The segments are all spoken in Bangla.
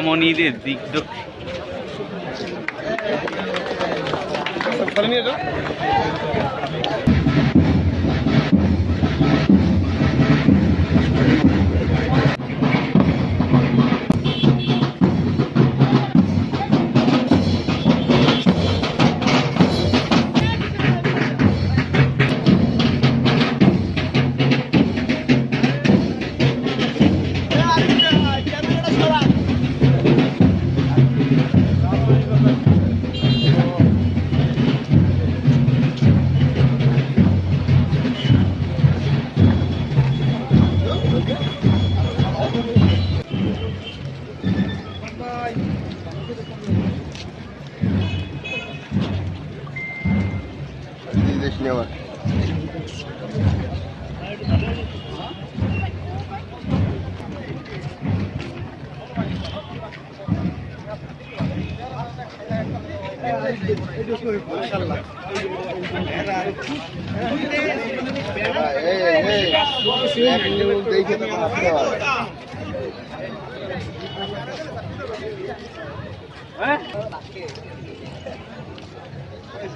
এমনই ঈদের দিক দেশ নেওয়ার। দেখে তো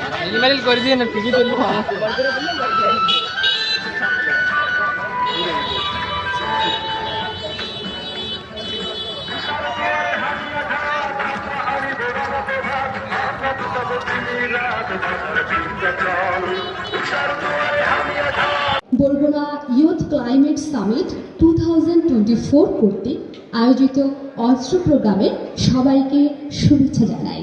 হয় করে দিয়ে না ঠিকই চলবো Barguna youth climate summit two thousand twenty four কর্তৃক আয়োজিত অস্ত্র প্রোগ্রামে সবাইকে শুভেচ্ছা জানাই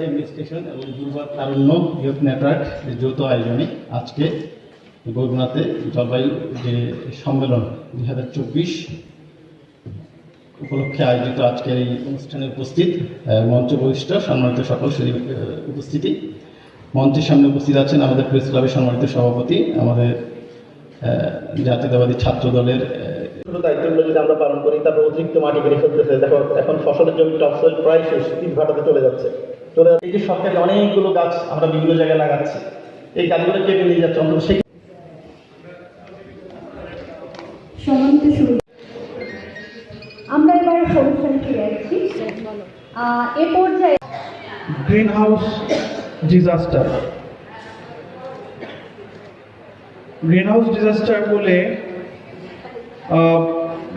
অ্যাডমিনিস্ট্রেশন এবং দুর্বার তারুণ্য ইউথ নেটওয়ার্ক যৌথ আয়োজনে আজকে বরগুনাতে জলবায়ু যে সম্মেলন দুই হাজার চব্বিশ উপলক্ষে আয়োজিত আজকের এই অনুষ্ঠানে উপস্থিত মঞ্চ বরিষ্ঠ সম্মানিত সকল উপস্থিতি। মঞ্চের সামনে উপস্থিত আছেন আমাদের প্রেস ক্লাবের সম্মানিত সভাপতি, আমাদের জাতীয়তাবাদী ছাত্র দলের আমরা পালন করি, তারপর অতিরিক্ত মাটি বেড়ে ফেলতেছে দেখো, এখন ফসলের জমি টপসয়েল প্রায় শেষ ইট ভাটাতে চলে যাচ্ছে। যাচ্ছে এই যে সরকারি অনেকগুলো গাছ আমরা বিভিন্ন জায়গায় লাগাচ্ছি এই গাছগুলো কেটে নিয়ে যাচ্ছে অন্তত সেই আমরা এবার অনুষ্ঠানে ফিরে আসছি। এ পর্যায়ে green house disaster greenhouse disaster বলে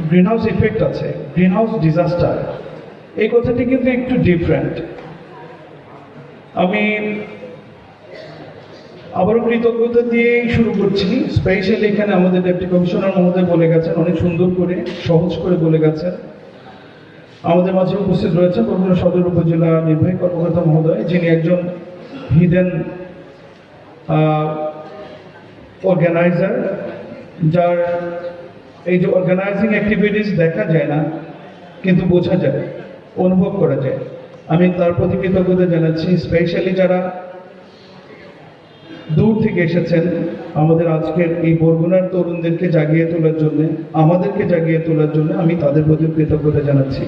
গ্রিন হাউস ইফেক্ট আছে। গ্রিন হাউস ডিজাস্টার এই কথাটি কিন্তু একটু ডিফারেন্ট আমি আবারও কৃতজ্ঞতা দিয়েই শুরু করছি। স্পেশালি এখানে আমাদের ডেপুটি কমিশনার মহোদয় বলে গেছেন, অনেক সুন্দর করে, সহজ করে বলে গেছেন। আমাদের মাঝে উপস্থিত রয়েছে বগুড়া সদর উপজেলা নির্বাহী কর্মকর্তা মহোদয়, যিনি একজন হিডেন অর্গানাইজার যার এই যে অর্গানাইজিং অ্যাক্টিভিটিস দেখা যায় না, কিন্তু বোঝা যায়, অনুভব করা যায়। আমি তার প্রতি কৃতজ্ঞতা জানাচ্ছি স্পেশালি যারা দূর থেকে এসেছেন আমাদের আজকের এই বরগুনার তরুণদেরকে জাগিয়ে তোলার জন্য, আমাদেরকে জাগিয়ে তোলার জন্য আমি তাদের প্রতি কৃতজ্ঞতা জানাচ্ছি।